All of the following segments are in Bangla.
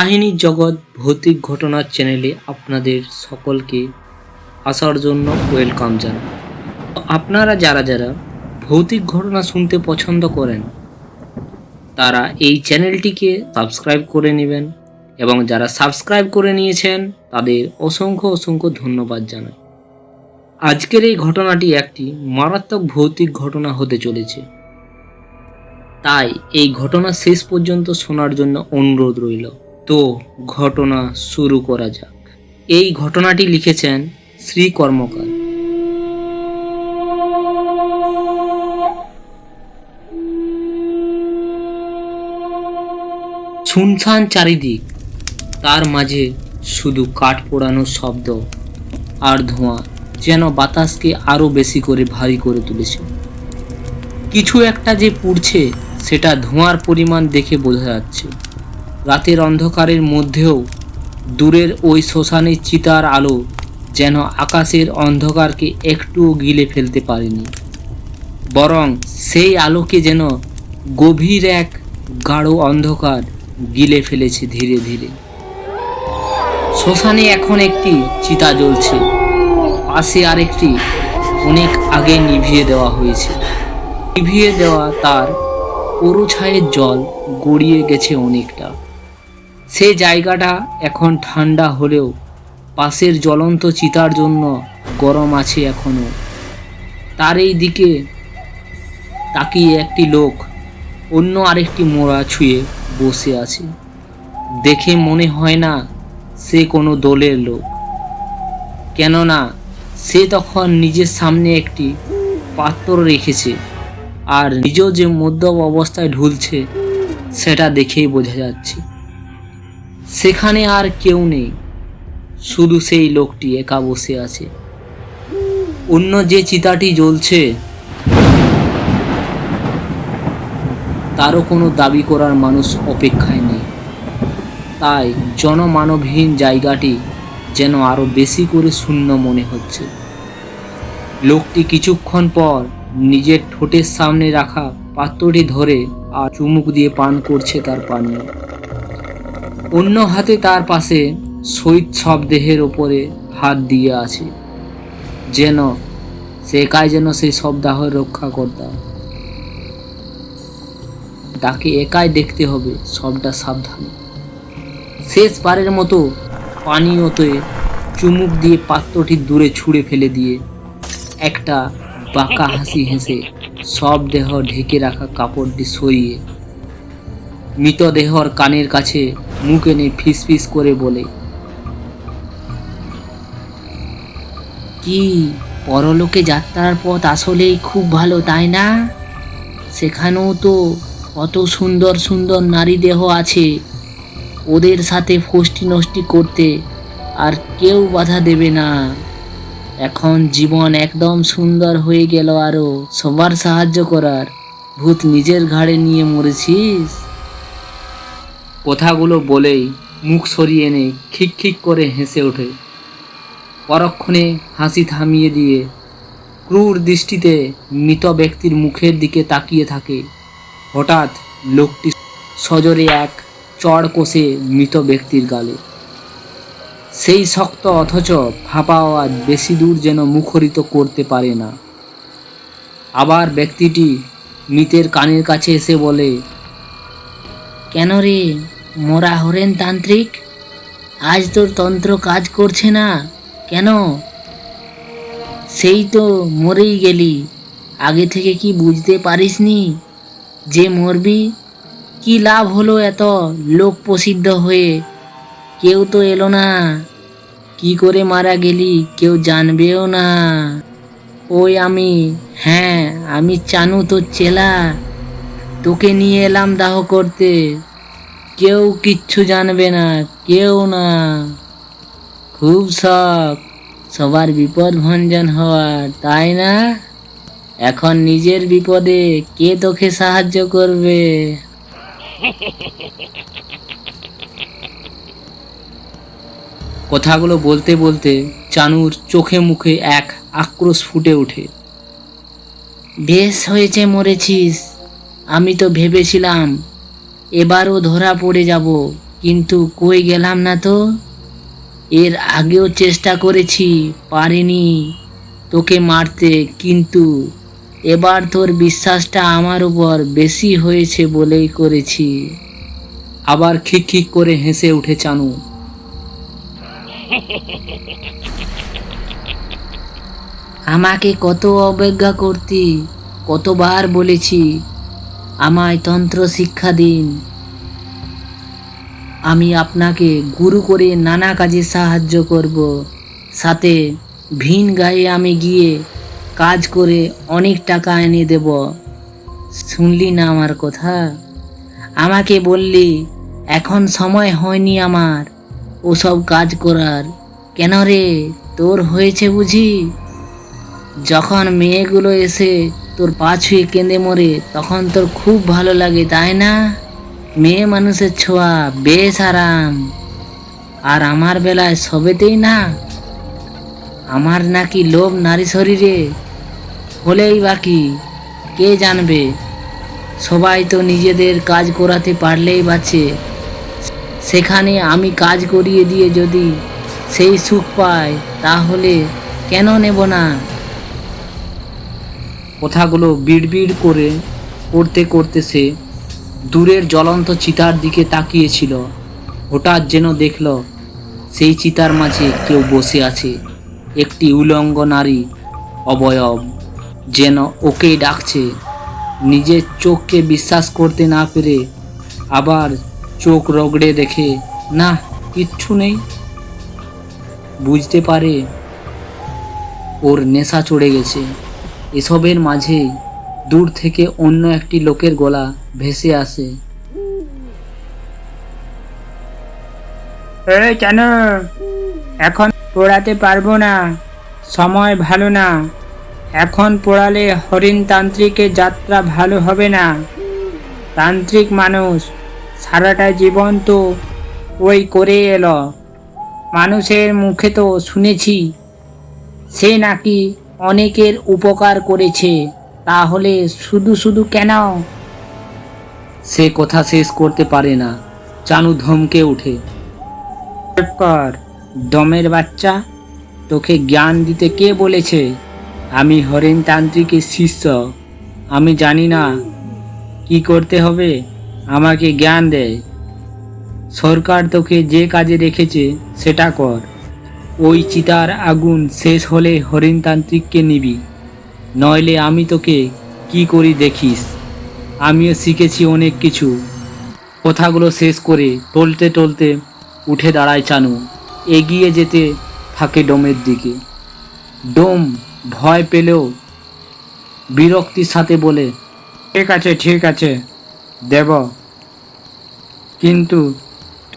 কাহিনীর জগৎ ভৌতিক ঘটনার চ্যানেলে আপনাদের সকলকে আসার জন্য ওয়েলকাম জানাই। আপনারা যারা যারা ভৌতিক ঘটনা শুনতে পছন্দ করেন, তারা এই চ্যানেলটিকে সাবস্ক্রাইব করে নেবেন এবং যারা সাবস্ক্রাইব করে নিয়েছেন, তাদের অসংখ্য অসংখ্য ধন্যবাদ জানাই। আজকের এই ঘটনাটি একটি মারাত্মক ভৌতিক ঘটনা হতে চলেছে। তাই এই ঘটনা শেষ পর্যন্ত শোনার জন্য অনুরোধ রইল। তো ঘটনা শুরু করা যাক। এই ঘটনাটি লিখেছেন শ্রী কর্মকার। শুনশান চারিদিক, তার মাঝে শুধু কাঠ পোড়ানোর শব্দ আর ধোঁয়া যেন বাতাসকে আরও বেশি করে ভারী করে তুলেছে। কিছু একটা যে পুড়ছে, সেটা ধোঁয়ার পরিমাণ দেখে বোঝা যাচ্ছে। রাতের অন্ধকারের মধ্যেও দূরের ওই শ্মশানের চিতার আলো যেন আকাশের অন্ধকারকে একটুও গিলে ফেলতে পারেনি। বরং সেই আলোকে যেন গভীর এক গাঢ় অন্ধকার গিলে ফেলেছে ধীরে ধীরে। শ্মশানে এখন একটি চিতা জ্বলছে। পাশে আরেকটি অনেক আগে নিভিয়ে দেওয়া হয়েছে। নিভিয়ে দেওয়া তার পুরো ছায়ের জল গড়িয়ে গেছে অনেকটা। সে জায়গাটা এখন ঠান্ডা হলেও পাশের জ্বলন্ত চিতার জন্য গরম আছে এখনও তার এই দিকে তাকিয়ে একটি লোক অন্য আরেকটি মোড়া ছুঁয়ে বসে আছে। দেখে মনে হয় না সে কোনো দলের লোক। কেননা সে তখন নিজের সামনে একটি পাত্র রেখেছে আর নিজেও যে মদ্যপ অবস্থায় ঢুলছে সেটা দেখেই বোঝা যাচ্ছে। সেখানে আর কেউ নেই। শুধু সেই লোকটি একা বসে আছে। অন্য যে চিতাটি জ্বলছে, তারও কোনো দাবি করার মানুষ অপেক্ষায় নেই। তাই জনমানবহীন জায়গাটি যেন আরও বেশি করে শূন্য মনে হচ্ছে। লোকটি কিছুক্ষণ পর নিজের ঠোঁটের সামনে রাখা পাত্রটি ধরে আর চুমুক দিয়ে পান করছে তার পানীয়। অন্য হাতে তার পাশে শহীদ সব দেহের ওপরে হাত দিয়ে আছে। যেন সে একাই যেন সেই সবদাহের রক্ষা কর্তা তাকে একাই দেখতে হবে সবটা সাবধানে। শেষবারের মতো পানীয়তে চুমুক দিয়ে পাত্রটি দূরে ছুঁড়ে ফেলে দিয়ে একটা বাঁকা হাসি হেসে সব দেহ ঢেকে রাখা কাপড়টি সরিয়ে মৃতদেহর কানের কাছে মুখ এনে ফিস করে বলে। কি পরলোকে যাত্রার পথ আসলেই খুব ভালো, তাই না? সেখানেও তো কত সুন্দর সুন্দর নারী দেহ আছে। ওদের সাথে ফষ্টি নষ্টি করতে আর কেউ বাধা দেবে না। এখন জীবন একদম সুন্দর হয়ে গেল আরও, সবার সাহায্য করার। ভূত নিজের ঘাড়ে নিয়ে মরেছিস? কথাগুলো বলেই মুখ সরিয়ে এনে খিক খিক করে হেসে ওঠে। পরক্ষণে হাসি থামিয়ে দিয়ে ক্রূর দৃষ্টিতে মৃত ব্যক্তির মুখের দিকে তাকিয়ে থাকে। হঠাৎ লোকটি সজোরে এক চড় কষে মৃত ব্যক্তির গালে। সেই শক্ত অথচ ফাঁপা আওয়াজ বেশি দূর যেন মুখরিত করতে পারে না। আবার ব্যক্তিটি মৃতের কানের কাছে এসে বলে কেন রে? মোরা হরেন তান্ত্রিক? আজ তোর তন্ত্র কাজ করছে না? কেন? সেই তো মরেই গেলি। আগে থেকে কি বুঝতে পারিসনি? যে মরবি, কি লাভ হলো এত লোক প্রসিদ্ধ হয়ে? কেউ তো এলো না। কি করে মারা গেলি কেউ জানবেও না। ওই আমি হ্যাঁ আমি চানু তোর চেলা। তোকে নিয়ে এলাম দাহ করতে। কেউ কিচ্ছু জানবে না, কেউ না। খুব শখ, সবার বিপদ ভঞ্জন হওয়ার, তাই না? এখন নিজের বিপদে কে তোকে সাহায্য করবে? কথাগুলো বলতে বলতে চানুর চোখে মুখে এক আক্রোশ ফুটে ওঠে। বেশ হয়েছে মরেছিস। আমি তো ভেবেছিলাম, এবারও ধরা পড়ে যাব, কিন্তু কই গেলাম না তো? এর আগেও চেষ্টা করেছি, পারিনি তোকে মারতে, কিন্তু এবার তোর বিশ্বাসটা আমার উপর বেশি হয়েছে বলেই করেছি। আবার খিক খিক করে হেসে উঠে চানু। আমাকে কত অবজ্ঞা করতি, কতবার বলেছি আমায় তন্ত্র শিক্ষা দিন। আমি আপনাকে গুরু করে নানা কাজে সাহায্য করব। সাথে ভিন গায়ে আমি গিয়ে কাজ করে অনেক টাকা এনে দেব। শুনলি না আমার কথা? আমাকে বললি, এখন সময় হয়নি আমার ওসব কাজ করার। কেন রে? তোর হয়েছে বুঝি? যখন মেয়েগুলো এসে তোর পা ছুঁয়ে কেঁদে মরে, তখন তোর খুব ভালো লাগে, তাই না? মেয়ে মানুষের ছোঁয়া, বেশ আরাম। আর আমার বেলায় সবেতেই না? আমার নাকি লোভ নারী শরীরে। হলেই বাকি কে জানবে? সবাই তো নিজেদের কাজ করাতে পারলেই বাঁচে। সেখানে আমি কাজ করিয়ে দিয়ে যদি সেই সুখ পাই, তাহলে কেন নেব না? কথাগুলো বিড়বিড় করে করতে করতে সে দূরের জ্বলন্ত চিতার দিকে তাকিয়েছিল। হঠাৎ যেন দেখল, সেই চিতার মাঝে কেউ বসে আছে, একটি উলঙ্গ নারী অবয়ব, যেন ওকেই ডাকছে। নিজের চোখকে বিশ্বাস করতে না পেরে আবার চোখ রগড়ে দেখে, না, কিচ্ছু নেই। বুঝতে পারে ওর নেশা চড়ে গেছে। এসবের মাঝে দূর থেকে অন্য একটি লোকের গলা ভেসে আসে। কেন এখন পড়াতে পারব না, সময় ভালো না। এখন পড়ালে হরিণ তান্ত্রিকের যাত্রা ভালো হবে না। তান্ত্রিক মানুষ সারাটা জীবন তো ওই করে এলো। মানুষের মুখে তো শুনেছি, সে নাকি অনেকের উপকার করেছে তাহলে শুধু শুধু কেন? সে কথা শেষ করতে পারে না। চানু ধমকে ওঠে। চুপ কর দমের বাচ্চা তোকে জ্ঞান দিতে কে বলেছে? আমি হরেন তান্ত্রিকের শিষ্য। আমি জানি না কি করতে হবে। আমাকে জ্ঞান দেয় সরকার তোকে যে কাজে রেখেছে সেটা কর। ওই চিতার আগুন শেষ হলে হরিণতান্ত্রিককে নিবি। নইলে আমি তোকে কি করি দেখিস। আমিও শিখেছি অনেক কিছু। কথাগুলো শেষ করে টলতে টলতে উঠে দাঁড়ায় চানু, এগিয়ে যেতে থাকে ডোমের দিকে। ডোম ভয় পেলেও বিরক্তির সাথে বলে, ঠিক আছে ঠিক আছে, দেব। কিন্তু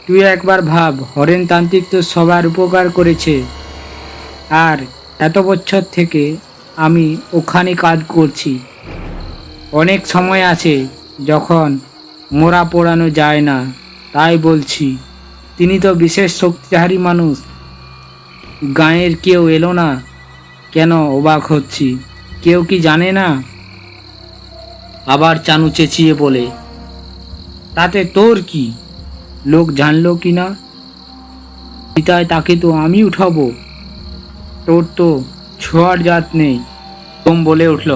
তুই একবার ভাব হরেন তান্ত্রিক তো সবার উপকার করেছে। আর এত বছর থেকে আমি ওখানে কাজ করছি। অনেক সময় আছে যখন মোরা পোড়ানো যায় না, তাই বলছি, তিনি তো বিশেষ শক্তিধারী মানুষ। গাঁয়ের কেউ এলো না, কেন অবাক হচ্ছি, কেউ কি জানে না? আবার চানু চেঁচিয়ে বলে, তাতে তোর কি? লোক জানলো কি না পিতায় তাকে তো আমি উঠাবো। তোর তো ছোঁয়ার জাত নেই তোম বলে উঠল।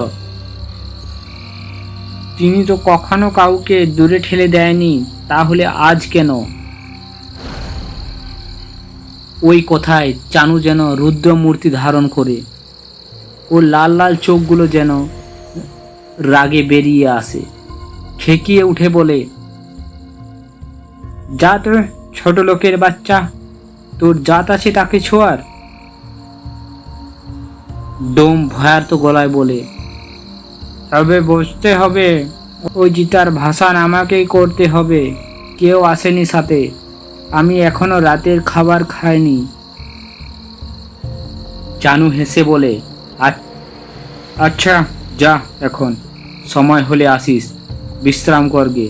তিনি তো কখনো কাউকে দূরে ঠেলে দেয়নি, তাহলে আজ কেন? ওই কথায় চানু যেন রুদ্র মূর্তি ধারণ করে ওর লাল লাল চোখগুলো যেন রাগে বেরিয়ে আসে। খেকিয়ে উঠে বলে যা তোর ছোট লোকের বাচ্চা, তোর জাত আছে তাকে ছোঁয়ার? ডোম ভয়ার্ত গলায় বলে, তবে বসতে হবে। ওই জিতার ভাসান আমাকেই করতে হবে। কেউ আসেনি সাথে। আমি এখনও রাতের খাবার খাইনি। জানু হেসে বলে আচ্ছা যা এখন। সময় হলে আসিস। বিশ্রাম করগে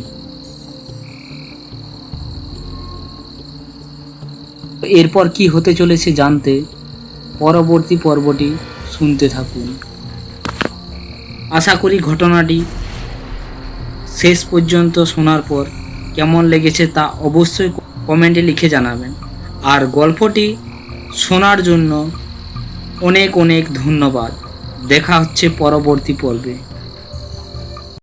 এরপর কি হতে চলেছে জানতে পরবর্তী পর্বটি শুনতে থাকুন। আশা করি ঘটনাটি শেষ পর্যন্ত শোনার পর কেমন লেগেছে তা অবশ্যই কমেন্টে লিখে জানাবেন। আর গল্পটি শোনার জন্য অনেক অনেক ধন্যবাদ। দেখা হচ্ছে পরবর্তী পর্বে।